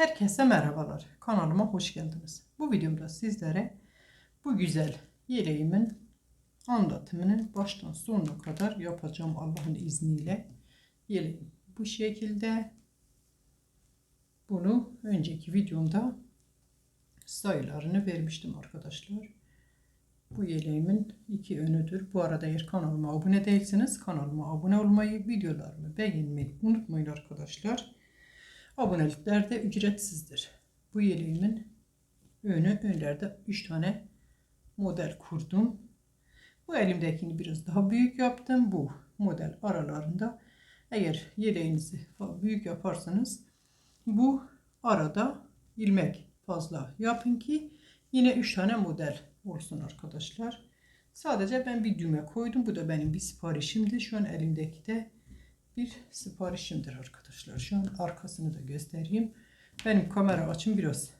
Herkese merhabalar. Kanalıma hoş geldiniz. Bu videomda sizlere bu güzel yeleğimin anlatımını baştan sonuna kadar yapacağım Allah'ın izniyle. Yeleğim bu şekilde. Bunu önceki videomda sayılarını vermiştim arkadaşlar. Bu yeleğimin iki önüdür. Bu arada eğer kanalıma abone değilseniz kanalıma abone olmayı, videolarımı beğenmeyi unutmayın arkadaşlar. Abonelikler de ücretsizdir. Bu yeleğimin önü önlerde 3 tane model kurdum. Bu elimdekini biraz daha büyük yaptım. Bu model aralarında eğer yeleğinizi büyük yaparsanız bu arada ilmek fazla yapın ki yine 3 tane model olsun arkadaşlar. Sadece ben bir düğme koydum. Bu da benim bir siparişimdi. Şu an elimdeki de bir siparişimdir arkadaşlar. Şu an arkasını da göstereyim. Benim kamera açım biraz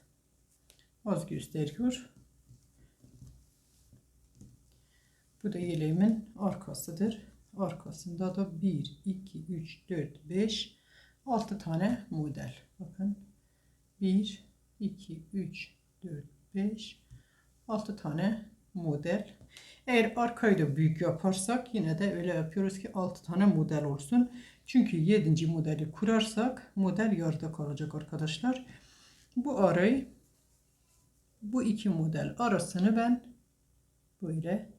az gösteriyor. Bu da yeleğimin arkasıdır. Arkasında da 1, 2, 3, 4, 5, 6 tane model. Bakın 1, 2, 3, 4, 5, 6 tane model. Eğer arkayı da büyük yaparsak yine de öyle yapıyoruz ki 6 tane model olsun. Çünkü 7. modeli kurarsak model yarıda kalacak arkadaşlar. Bu arayı bu iki model arasını ben böyle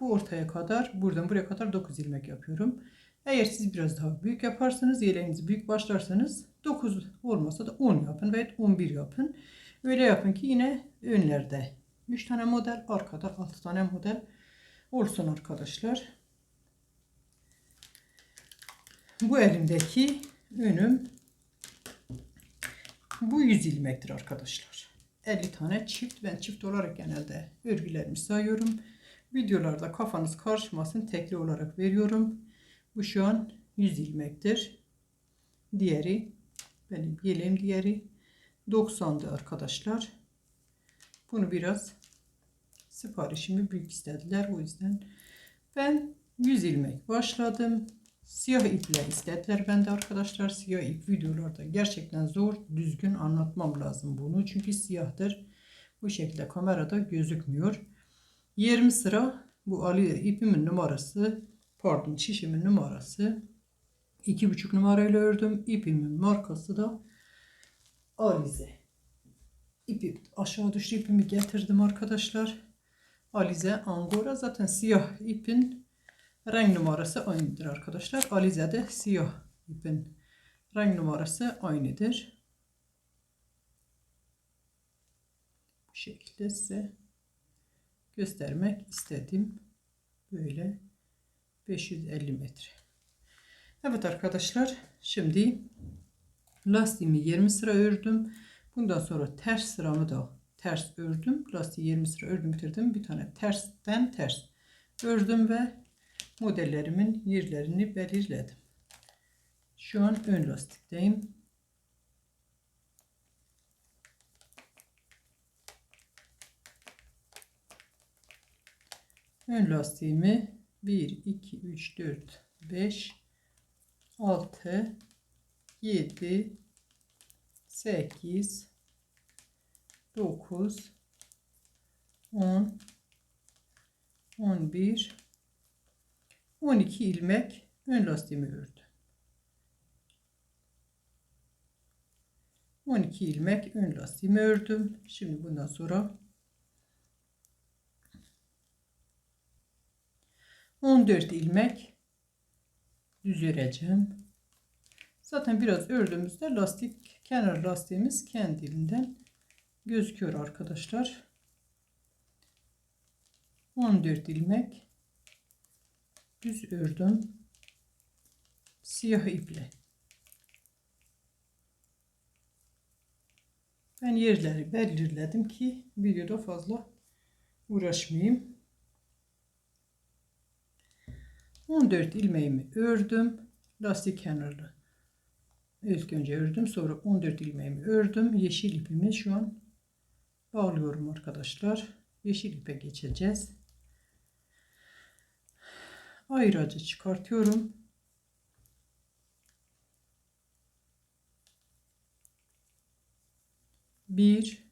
bu ortaya kadar buradan buraya kadar 9 ilmek yapıyorum. Eğer siz biraz daha büyük yaparsanız yeleğinizi büyük başlarsanız 9 olmasa da 10 yapın ve 11 yapın. Öyle yapın ki yine önlerde 3 tane model arkada 6 tane model olsun arkadaşlar. Bu elimdeki önüm bu 100 ilmektir arkadaşlar. 50 tane çift ben çift olarak genelde örgülerimi sayıyorum. Videolarda kafanız karışmasın tekli olarak veriyorum. Bu şu an 100 ilmektir. Diğeri benim yeleğim diğeri 90'dı arkadaşlar. Bunu biraz siparişimi büyük istediler. O yüzden ben 100 ilmek başladım. Siyah iple istediler ben de arkadaşlar. Siyah ip videolarda gerçekten zor. Düzgün anlatmam lazım bunu. Çünkü siyahtır. Bu şekilde kamerada gözükmüyor. 20 sıra bu Ali ipimin numarası pardon şişimin numarası 2,5 numarayla ördüm. İpimin markası da Alize. İpi aşağı düştü ipimi getirdim arkadaşlar. Alize Angora zaten siyah ipin renk numarası aynıdır arkadaşlar. Alize de siyah ipin renk numarası aynıdır. Bu şekilde size göstermek istedim. Böyle 550 metre. Evet arkadaşlar şimdi lastiğimi 20 sıra ördüm. Bundan sonra ters sıramı da ters ördüm. Lastiği 20 sıra ördüm bitirdim. Bir tane tersten ters ördüm ve modellerimin yerlerini belirledim. Şu an ön lastikteyim. Ön lastiğimi 1, 2, 3, 4, 5, 6, 7, 8, 9, 10, 11, 12 ilmek ön lastiğimi ördüm. 12 ilmek ön lastiğimi ördüm. Şimdi bundan sonra 14 ilmek düz öreceğim. Zaten biraz ördüğümüzde lastik kenar lastiğimiz kendiliğinden gözüküyor arkadaşlar. 14 ilmek düz ördüm. Siyah iple. Ben yerleri belirledim ki videoda fazla uğraşmayayım. 14 ilmeğimi ördüm. Lastik kenarlı. İlk önce ördüm. Sonra 14 ilmeğimi ördüm. Yeşil ipimi şu an bağlıyorum arkadaşlar. Yeşil ipe geçeceğiz ayracı çıkartıyorum. bir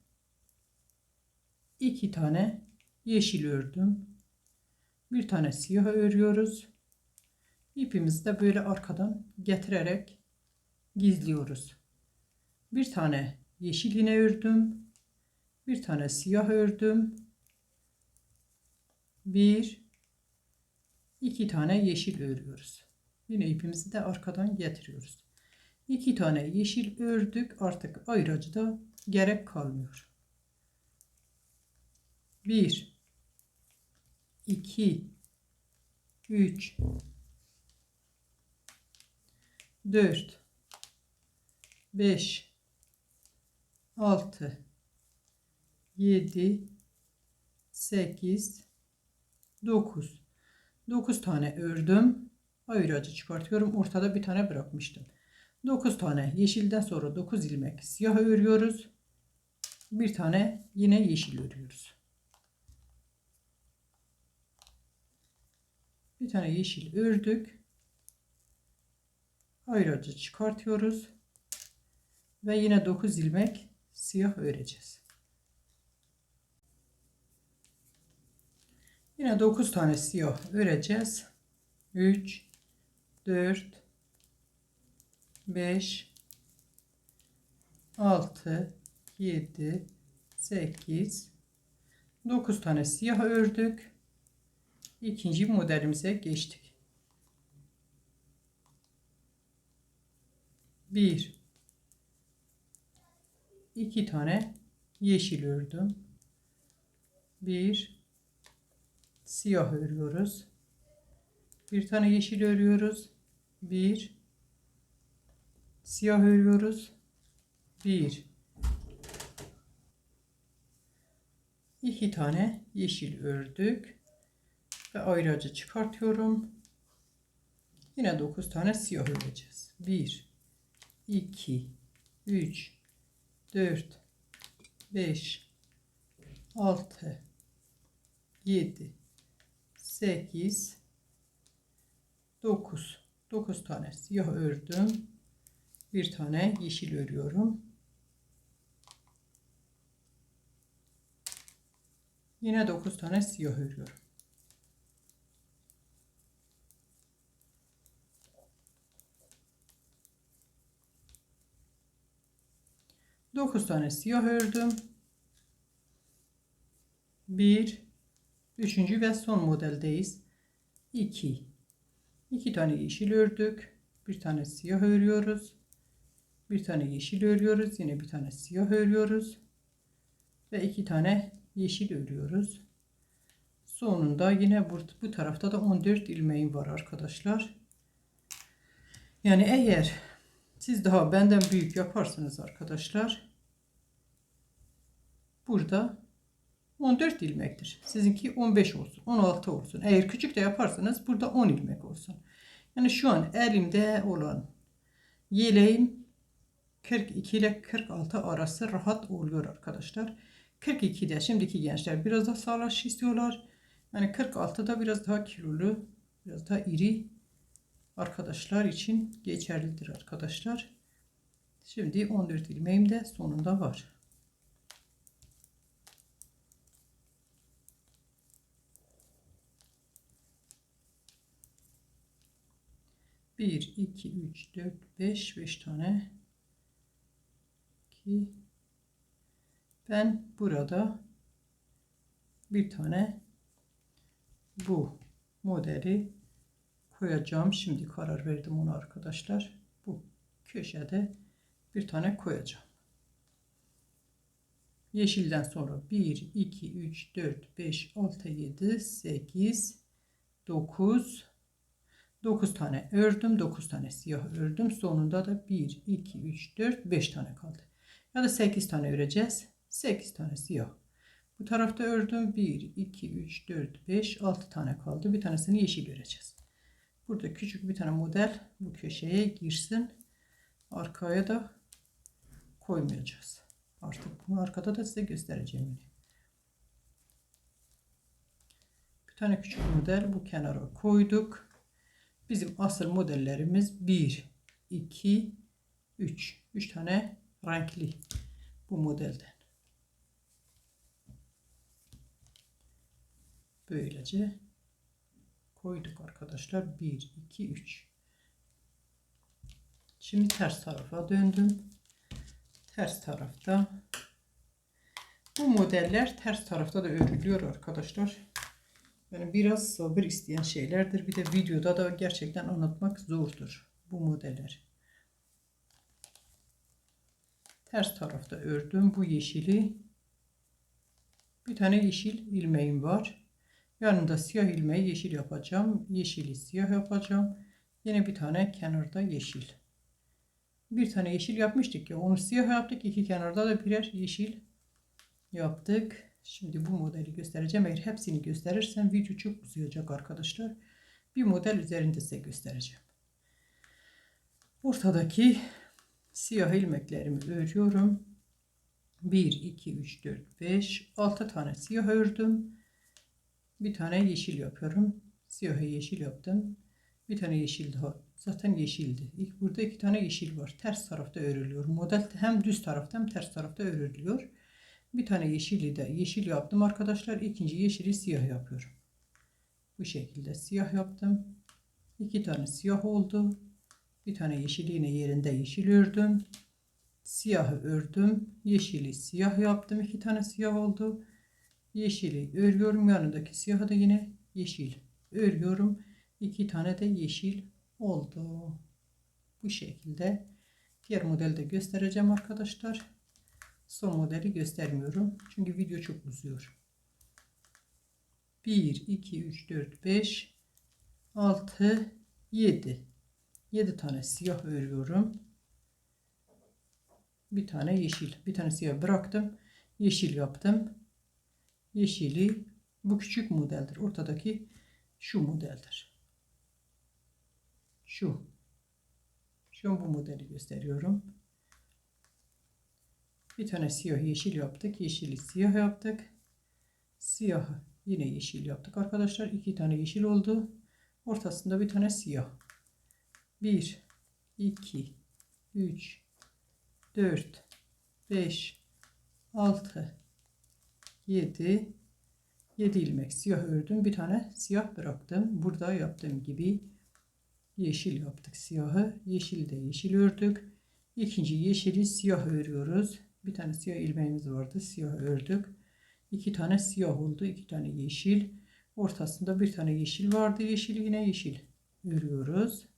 iki tane yeşil ördüm. Bir tane siyah örüyoruz. İpimizi de böyle arkadan getirerek gizliyoruz. Bir tane yeşil yine ördüm. Bir tane siyah ördüm. Bir, iki tane yeşil örüyoruz. Yine ipimizi de arkadan getiriyoruz. İki tane yeşil ördük. Artık ayracıda gerek kalmıyor. Bir, iki, üç, dört, beş, altı, yedi, sekiz, dokuz. Dokuz tane ördüm. Ayıracı çıkartıyorum. Ortada bir tane bırakmıştım. 9 tane yeşilden sonra 9 ilmek siyah örüyoruz. Bir tane yine yeşil örüyoruz. Bir tane yeşil ördük. Ayracı çıkartıyoruz. Ve yine 9 ilmek siyah öreceğiz. Yine 9 tane siyah öreceğiz. 3 4 5 6 7 8 9 tane siyah ördük. İkinci modelimize geçtik. 1 2 tane yeşil ördüm. 1 siyah örüyoruz. Bir tane yeşil örüyoruz. 1 siyah örüyoruz. 1 2 tane yeşil ördük ve ayracı çıkartıyorum. Yine 9 tane siyah öreceğiz. 1 2 3 4 5 6 7 8 9 9 tane siyah ördüm. Bir tane yeşil örüyorum. Yine 9 tane siyah örüyorum. Dokuz tane siyah ördüm. Bir, üçüncü ve son modeldeyiz. 2 2 tane yeşil ördük. Bir tane siyah örüyoruz. Bir tane yeşil örüyoruz. Yine bir tane siyah örüyoruz. Ve iki tane yeşil örüyoruz. Sonunda yine bu, bu tarafta da 14 ilmeğim var arkadaşlar. Yani eğer siz daha benden büyük yaparsanız arkadaşlar burada 14 ilmektir. Sizinki 15 olsun, 16 olsun. Eğer küçük de yaparsanız burada 10 ilmek olsun. Yani şu an elimde olan yeleğim 42 ile 46 arası rahat oluyor arkadaşlar. 42'de şimdiki gençler biraz daha sağlaş istiyorlar. Yani 46'da biraz daha kilolu, biraz daha iri arkadaşlar için geçerlidir arkadaşlar. Şimdi 14 ilmeğim de sonunda var. 1 2 3 4 5 5 tane 2 ben burada bir tane bu modeli koyacağım. Şimdi karar verdim onu arkadaşlar. Bu köşede bir tane koyacağım. Yeşilden sonra 1, 2, 3, 4, 5, 6, 7, 8, 9, 9 tane ördüm. 9 tane siyah ördüm. Sonunda da 1, 2, 3, 4, 5 tane kaldı. Ya da 8 tane öreceğiz. 8 tane siyah. Bu tarafta ördüm. 1, 2, 3, 4, 5, 6 tane kaldı. Bir tanesini yeşil öreceğiz. Burada küçük bir tane model bu köşeye girsin. Arkaya da koymayacağız. Artık bunu arkada da size göstereceğim. Bir tane küçük model bu kenara koyduk. Bizim asıl modellerimiz 1, 2, 3. 3 tane renkli. Bu modelden. Böylece koyduk arkadaşlar. 1, 2, 3. Şimdi ters tarafa döndüm. Ters tarafta bu modeller ters tarafta da örülüyor arkadaşlar. Biraz sabır isteyen şeylerdir. Bir de videoda da gerçekten anlatmak zordur bu modeller. Ters tarafta ördüm bu yeşili. Bir tane yeşil ilmeğim var. Yanında siyah ilmeği yeşil yapacağım. Yeşili siyah yapacağım. Yine bir tane kenarda yeşil. Bir tane yeşil yapmıştık ya. Onu siyah yaptık. İki kenarda da birer yeşil yaptık. Şimdi bu modeli göstereceğim. Eğer hepsini gösterirsem video çok uzayacak arkadaşlar. Bir model üzerinde size göstereceğim. Ortadaki siyah ilmeklerimi örüyorum. 1, 2, 3, 4, 5, 6 tane siyah ördüm. Bir tane yeşil yapıyorum. Siyahı yeşil yaptım. Bir tane yeşil daha. Zaten yeşildi. İlk burada iki tane yeşil var. Ters tarafta örülüyor. Model hem düz tarafta hem ters tarafta örülüyor. Bir tane yeşili de yeşil yaptım arkadaşlar. İkinci yeşili siyah yapıyorum. Bu şekilde siyah yaptım. İki tane siyah oldu. Bir tane yeşili yine yerinde yeşil ördüm. Siyahı ördüm. Yeşili siyah yaptım. İki tane siyah oldu. Yeşili örüyorum. Yanındaki siyahı da yine yeşil örüyorum. İki tane de yeşil oldu. Bu şekilde. Diğer modelde göstereceğim arkadaşlar. Son modeli göstermiyorum. Çünkü video çok uzuyor. 1, 2, 3, 4, 5, 6, 7. 7 tane siyah örüyorum. Bir tane yeşil. Bir tane siyah bıraktım. Yeşil yaptım. Yeşili bu küçük modeldir. Ortadaki şu modeldir. Şu. Şu an bu modeli gösteriyorum. Bir tane siyah yeşil yaptık. Yeşili siyah yaptık. Siyahı yine yeşil yaptık arkadaşlar. iki tane yeşil oldu. Ortasında bir tane siyah. 1 2 3 4 5 6 7 7 ilmek siyah ördüm. Bir tane siyah bıraktım. Burada yaptığım gibi yeşil yaptık siyahı. Yeşil de yeşil ördük. İkinci yeşili siyah örüyoruz. Bir tane siyah ilmeğimiz vardı. Siyah ördük. İki tane siyah oldu. iki tane yeşil. Ortasında bir tane yeşil vardı. Yeşil yine yeşil örüyoruz.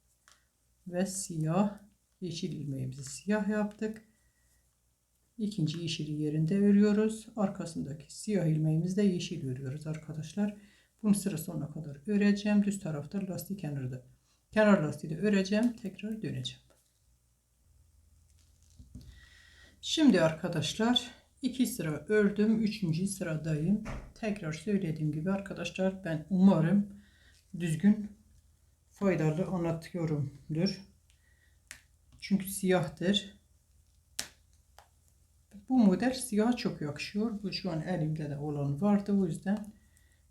Ve siyah yeşil ilmeğimizi siyah yaptık. İkinci yeşili yerinde örüyoruz. Arkasındaki siyah ilmeğimizi de yeşil örüyoruz arkadaşlar. Bunu sıra sonuna kadar öreceğim. Düz tarafta lastik kenarda. Kenar lastiği de öreceğim. Tekrar döneceğim. Şimdi arkadaşlar iki sıra ördüm. Üçüncü sıradayım. Tekrar söylediğim gibi arkadaşlar ben umarım düzgün faydalı anlatıyorumdur. Çünkü siyahtır. Bu model siyah çok yakışıyor. Bu şu an elimde de olan vardı. O yüzden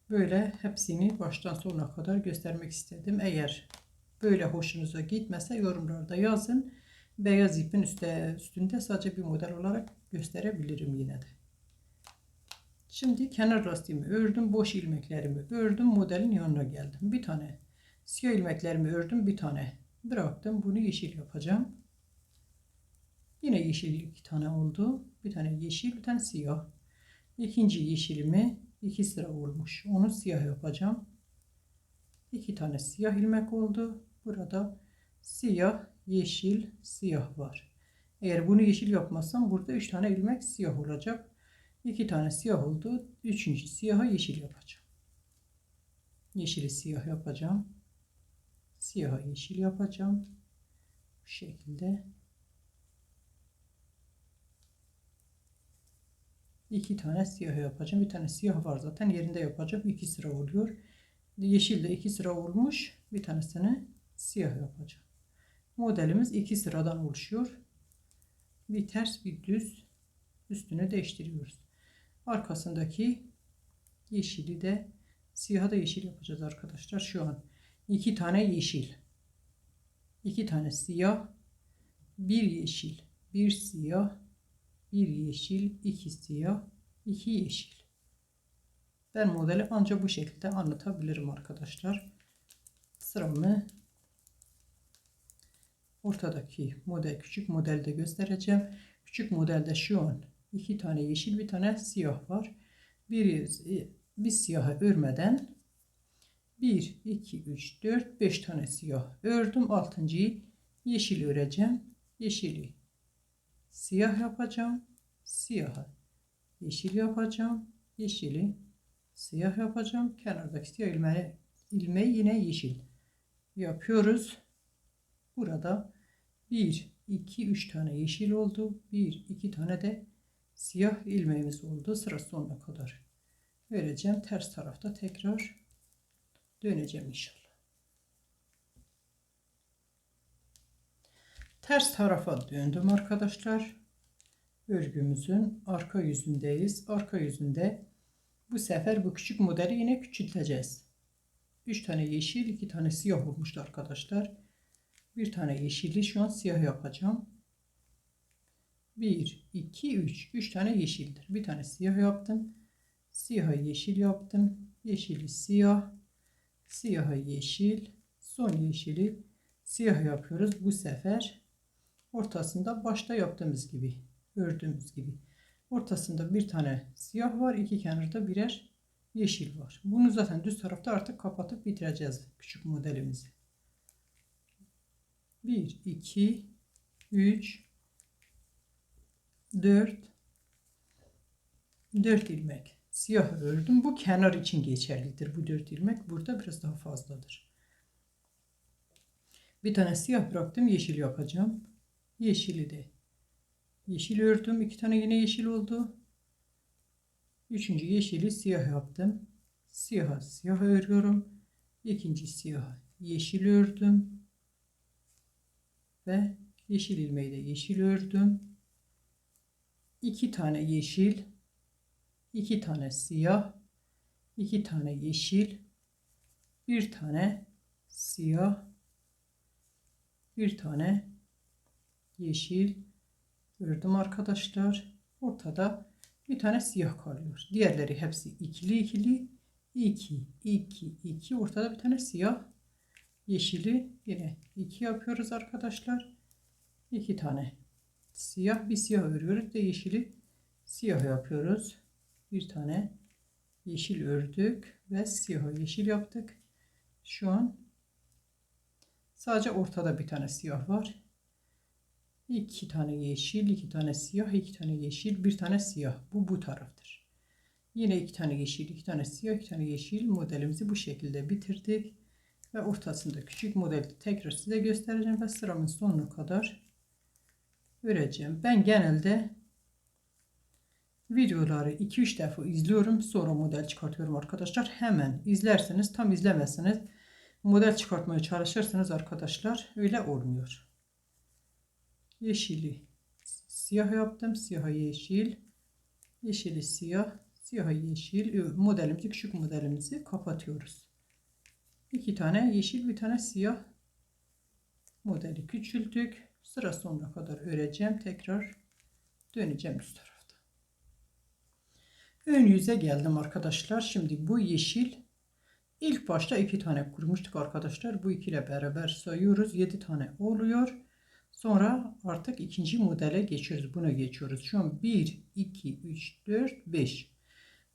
böyle hepsini baştan sona kadar göstermek istedim. Eğer böyle hoşunuza gitmese yorumlarda yazın beyaz ipin üstte, üstünde sadece bir model olarak gösterebilirim yine de. Şimdi kenar lastiğimi ördüm. Boş ilmeklerimi ördüm. Modelin yanına geldim. Bir tane siyah ilmeklerimi ördüm. Bir tane bıraktım. Bunu yeşil yapacağım. Yine yeşil iki tane oldu. Bir tane yeşil, bir tane siyah. İkinci yeşilimi iki sıra olmuş. Onu siyah yapacağım. İki tane siyah ilmek oldu. Burada siyah, yeşil, siyah var. Eğer bunu yeşil yapmazsam burada 3 tane ilmek siyah olacak. 2 tane siyah oldu. Üçüncü siyahı yeşil yapacağım. Yeşili siyah yapacağım. Siyahı yeşil yapacağım. Bu şekilde. İki tane siyah yapacağım. Bir tane siyah var zaten yerinde yapacağım. İki sıra oluyor. Yeşil de iki sıra olmuş. Bir tanesini siyah yapacağım. Modelimiz iki sıradan oluşuyor. Bir ters bir düz üstünü değiştiriyoruz. Arkasındaki yeşili de siyahı da yeşil yapacağız arkadaşlar. Şu an iki tane yeşil. iki tane siyah. Bir yeşil. Bir siyah. bir yeşil, iki siyah, iki yeşil. Ben modeli ancak bu şekilde anlatabilirim arkadaşlar. Sıramı ortadaki model küçük modelde göstereceğim. Küçük modelde şu an iki tane yeşil bir tane siyah var. Bir, bir siyahı örmeden 1, 2, 3, 4, 5 tane siyah ördüm. Altıncıyı yeşil öreceğim. Yeşili siyah yapacağım. Siyahı yeşil yapacağım. Yeşili siyah yapacağım. Kenardaki siyah ilmeği, ilmeği yine yeşil yapıyoruz. Burada 1, 2, 3 tane yeşil oldu. 1, 2 tane de siyah ilmeğimiz oldu. Sıra sonuna kadar vereceğim. Ters tarafta tekrar döneceğim inşallah. Ters tarafa döndüm arkadaşlar. Örgümüzün arka yüzündeyiz. Arka yüzünde bu sefer bu küçük modeli yine küçülteceğiz. 3 tane yeşil, 2 tane siyah olmuştu arkadaşlar. Bir tane yeşili şu an siyah yapacağım. 1, 2, 3. 3 tane yeşildir. Bir tane siyah yaptım. Siyahı yeşil yaptım. Yeşili siyah. Siyahı yeşil. Son yeşili siyah yapıyoruz. Bu sefer ortasında başta yaptığımız gibi. Ördüğümüz gibi. Ortasında bir tane siyah var. iki kenarda birer yeşil var. Bunu zaten düz tarafta artık kapatıp bitireceğiz küçük modelimizi. 1, 2, 3, 4, 4 ilmek siyah ördüm. Bu kenar için geçerlidir. Bu 4 ilmek burada biraz daha fazladır. Bir tane siyah bıraktım. Yeşil yapacağım. Yeşili de yeşil ördüm. iki tane yine yeşil oldu. Üçüncü yeşili siyah yaptım. Siyah siyah örüyorum. İkinci siyah yeşil ördüm. Ve yeşil ilmeği de yeşil ördüm. İki tane yeşil. iki tane siyah. iki tane yeşil. Bir tane siyah. Bir tane yeşil ördüm arkadaşlar. Ortada bir tane siyah kalıyor. Diğerleri hepsi ikili ikili. 2, 2, 2. Ortada bir tane siyah. Yeşili yine 2 yapıyoruz arkadaşlar. 2 tane siyah bir siyah örüyoruz. De yeşili siyah yapıyoruz. Bir tane yeşil ördük ve siyah yeşil yaptık. Şu an sadece ortada bir tane siyah var. İki tane yeşil, iki tane siyah, iki tane yeşil, bir tane siyah. Bu bu taraftır. Yine iki tane yeşil, iki tane siyah, iki tane yeşil modelimizi bu şekilde bitirdik. Ve ortasında küçük modeli tekrar size göstereceğim ve sıramın sonuna kadar öreceğim. Ben genelde videoları 2-3 defa izliyorum. Sonra model çıkartıyorum arkadaşlar. Hemen izlerseniz tam izlemezseniz model çıkartmaya çalışırsanız arkadaşlar öyle olmuyor yeşili siyah yaptım. Siyah yeşil. Yeşili siyah. Siyah yeşil. Modelimizi küçük modelimizi kapatıyoruz. İki tane yeşil bir tane siyah modeli küçülttük. Sıra sonuna kadar öreceğim. Tekrar döneceğim üst tarafta. Ön yüze geldim arkadaşlar. Şimdi bu yeşil ilk başta iki tane kurmuştuk arkadaşlar. Bu ikiyle beraber sayıyoruz. Yedi tane oluyor. Sonra artık ikinci modele geçiyoruz. Buna geçiyoruz. Şu an 1, 2, 3, 4, 5.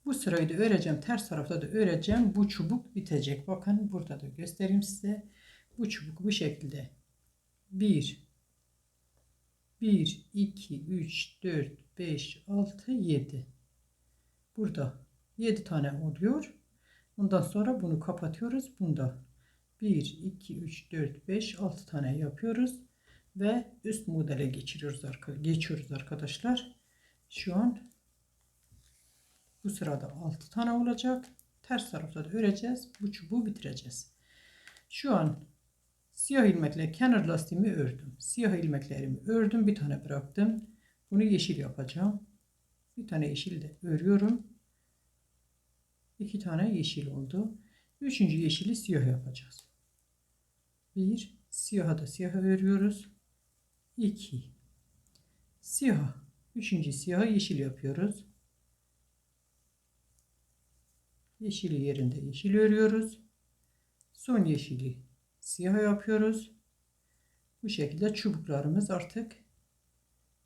Bu sırayı da öreceğim. Ters tarafta da öreceğim. Bu çubuk bitecek. Bakın burada da göstereyim size. Bu çubuk bu şekilde. 1, 1, 2, 3, 4, 5, 6, 7. Burada 7 tane oluyor. Ondan sonra bunu kapatıyoruz. Bunda 1, 2, 3, 4, 5, 6 tane yapıyoruz ve üst modele geçiriyoruz geçiyoruz arkadaşlar. Şu an bu sırada 6 tane olacak. Ters tarafta da öreceğiz. Bu çubuğu bitireceğiz. Şu an siyah ilmekle kenar lastiğimi ördüm. Siyah ilmeklerimi ördüm. Bir tane bıraktım. Bunu yeşil yapacağım. Bir tane yeşil de örüyorum. İki tane yeşil oldu. Üçüncü yeşili siyah yapacağız. Bir siyahı da siyah örüyoruz. 2 siyah Üçüncü siyahı yeşil yapıyoruz. Yeşili yerinde yeşil örüyoruz. Son yeşili siyah yapıyoruz. Bu şekilde çubuklarımız artık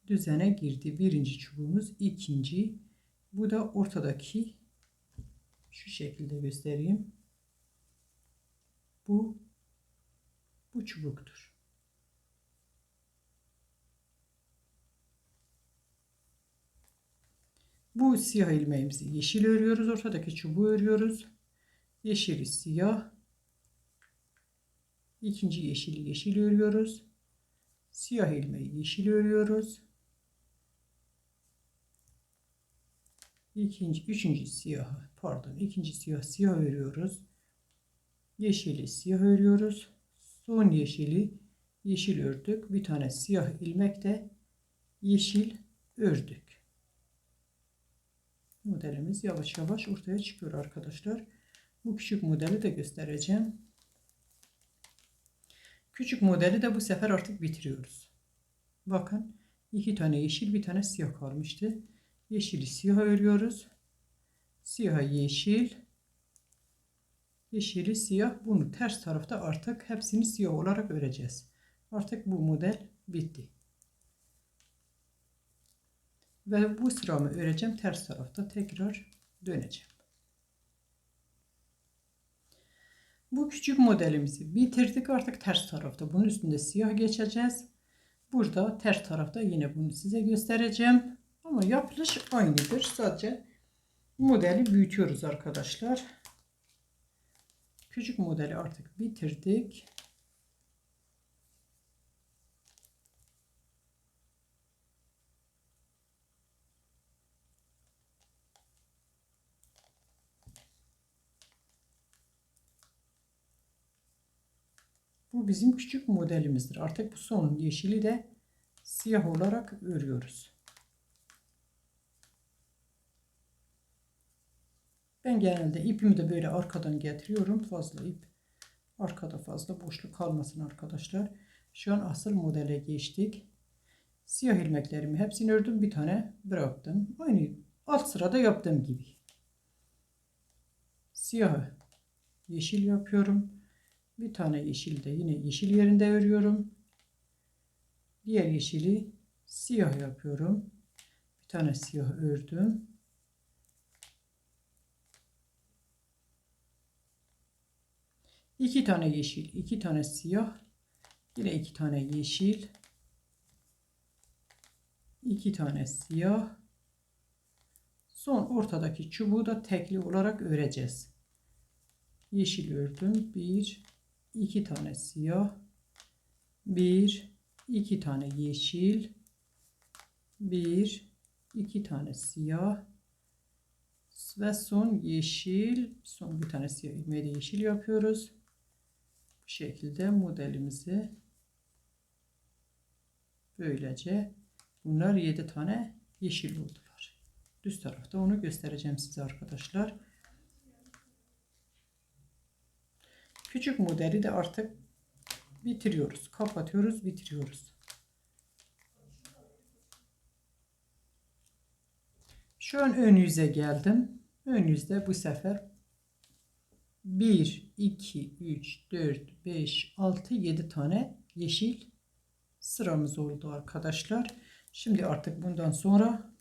düzene girdi. Birinci çubuğumuz, ikinci. Bu da ortadaki şu şekilde göstereyim. Bu bu çubuktur. Bu siyah ilmeğimizi yeşil örüyoruz. Ortadaki çubuğu örüyoruz. Yeşili siyah. İkinci yeşili yeşil örüyoruz. Siyah ilmeği yeşil örüyoruz. İkinci, üçüncü siyah, pardon, ikinci siyah siyah örüyoruz. Yeşili siyah örüyoruz. Son yeşili yeşil ördük. Bir tane siyah ilmek de yeşil ördük. Modelimiz yavaş yavaş ortaya çıkıyor arkadaşlar. Bu küçük modeli de göstereceğim. Küçük modeli de bu sefer artık bitiriyoruz. Bakın iki tane yeşil bir tane siyah kalmıştı. Yeşili siyah örüyoruz. Siyah yeşil. Yeşili siyah. Bunu ters tarafta artık hepsini siyah olarak öreceğiz. Artık bu model bitti. Ve bu sıramı öreceğim. Ters tarafta tekrar döneceğim. Bu küçük modelimizi bitirdik. Artık ters tarafta bunun üstünde siyah geçeceğiz. Burada ters tarafta yine bunu size göstereceğim. Ama yapılış aynıdır. Sadece modeli büyütüyoruz arkadaşlar. Küçük modeli artık bitirdik. Bu bizim küçük modelimizdir. Artık bu son yeşili de siyah olarak örüyoruz. Ben genelde ipimi de böyle arkadan getiriyorum. Fazla ip arkada fazla boşluk kalmasın arkadaşlar. Şu an asıl modele geçtik. Siyah ilmeklerimi hepsini ördüm. Bir tane bıraktım. Aynı alt sırada yaptığım gibi. Siyahı yeşil yapıyorum. Bir tane yeşil de yine yeşil yerinde örüyorum. Diğer yeşili siyah yapıyorum. Bir tane siyah ördüm. İki tane yeşil, iki tane siyah, yine iki tane yeşil, iki tane siyah. Son ortadaki çubuğu da tekli olarak öreceğiz. Yeşil ördüm. Bir, iki tane siyah, bir, iki tane yeşil, bir, iki tane siyah ve son yeşil, son bir tane siyah ilmeği de yeşil yapıyoruz şekilde modelimizi böylece bunlar 7 tane yeşil oldular. Düz tarafta onu göstereceğim size arkadaşlar. Küçük modeli de artık bitiriyoruz. Kapatıyoruz, bitiriyoruz. Şu an ön yüze geldim. Ön yüzde bu sefer 1, 2, 3, 4, 5, 6, 7 tane yeşil sıramız oldu arkadaşlar. Şimdi artık bundan sonra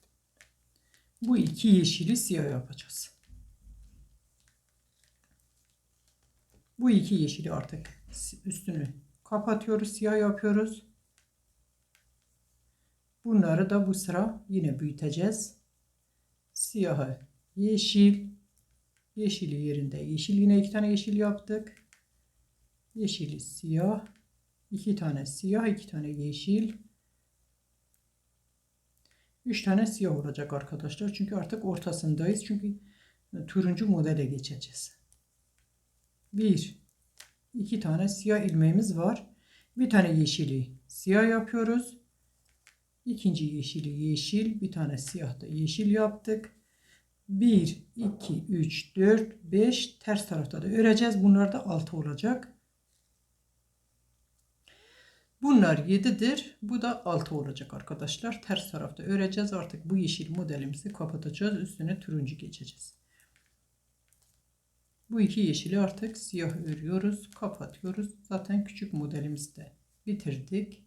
bu iki yeşili siyah yapacağız. Bu iki yeşili artık üstünü kapatıyoruz, siyah yapıyoruz. Bunları da bu sıra yine büyüteceğiz. Siyahı yeşil, Yeşili yerinde yeşil yine iki tane yeşil yaptık. Yeşili siyah. iki tane siyah iki tane yeşil. Üç tane siyah olacak arkadaşlar. Çünkü artık ortasındayız. Çünkü turuncu modele geçeceğiz. Bir, iki tane siyah ilmeğimiz var. Bir tane yeşili siyah yapıyoruz. İkinci yeşili yeşil. Bir tane siyah da yeşil yaptık. 1, 2, 3, 4, 5 ters tarafta da öreceğiz. Bunlar da 6 olacak. Bunlar 7'dir. Bu da 6 olacak arkadaşlar. Ters tarafta öreceğiz. Artık bu yeşil modelimizi kapatacağız. Üstüne turuncu geçeceğiz. Bu iki yeşili artık siyah örüyoruz. Kapatıyoruz. Zaten küçük modelimizi de bitirdik.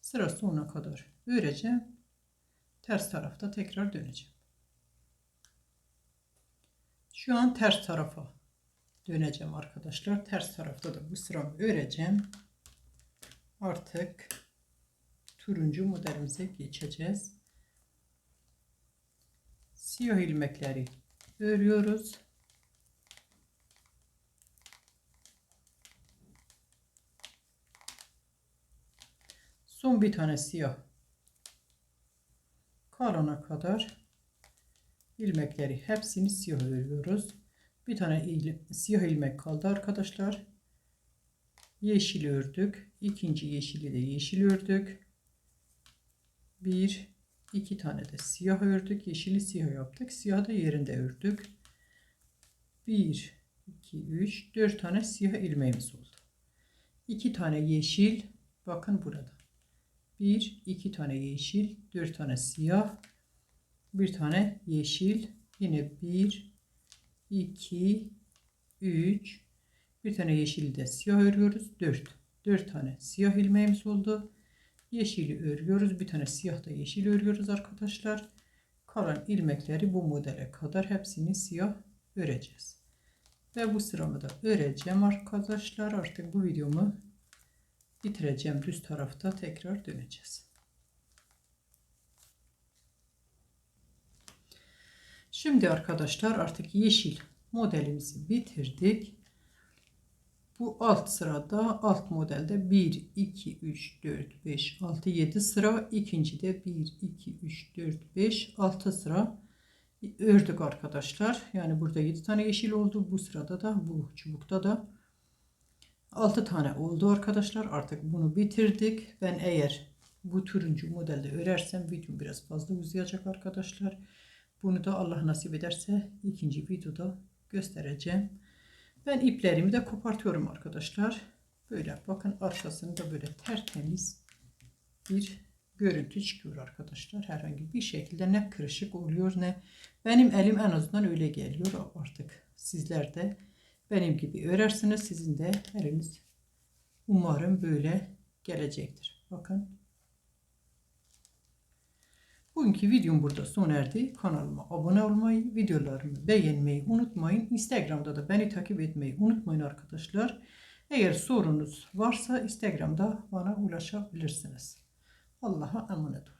Sıra sonuna kadar öreceğim. Ters tarafta tekrar döneceğim. Şu an ters tarafa döneceğim arkadaşlar. Ters tarafta da bu sıramı öreceğim. Artık turuncu modelimize geçeceğiz. Siyah ilmekleri örüyoruz. Son bir tane siyah kalana kadar ilmekleri hepsini siyah örüyoruz. Bir tane il, siyah ilmek kaldı arkadaşlar. Yeşil ördük. İkinci yeşili de yeşil ördük. Bir, iki tane de siyah ördük. Yeşili siyah yaptık. Siyah da yerinde ördük. Bir, iki, üç, dört tane siyah ilmeğimiz oldu. İki tane yeşil. Bakın burada. Bir, iki tane yeşil, dört tane siyah, bir tane yeşil, yine bir, 2 3 bir tane yeşili de siyah örüyoruz 4 4 tane siyah ilmeğimiz oldu yeşili örüyoruz bir tane siyah da yeşil örüyoruz arkadaşlar. Kalan ilmekleri bu modele kadar hepsini siyah öreceğiz. Ve bu sıramı da öreceğim arkadaşlar. Artık bu videomu bitireceğim. Düz tarafta tekrar döneceğiz. Şimdi arkadaşlar artık yeşil modelimizi bitirdik. Bu alt sırada alt modelde 1, 2, 3, 4, 5, 6, 7 sıra. İkinci de 1, 2, 3, 4, 5, 6 sıra ördük arkadaşlar. Yani burada 7 tane yeşil oldu. Bu sırada da bu çubukta da 6 tane oldu arkadaşlar. Artık bunu bitirdik. Ben eğer bu turuncu modelde örersem video biraz fazla uzayacak arkadaşlar. Bunu da Allah nasip ederse ikinci videoda göstereceğim. Ben iplerimi de kopartıyorum arkadaşlar. Böyle bakın arkasında böyle tertemiz bir görüntü çıkıyor arkadaşlar. Herhangi bir şekilde ne kırışık oluyor ne benim elim en azından öyle geliyor artık. Sizler de benim gibi örersiniz. Sizin de eliniz umarım böyle gelecektir. Bakın Bugünkü videom burada sona erdi. Kanalıma abone olmayı, videolarımı beğenmeyi unutmayın. Instagram'da da beni takip etmeyi unutmayın arkadaşlar. Eğer sorunuz varsa Instagram'da bana ulaşabilirsiniz. Allah'a emanet olun.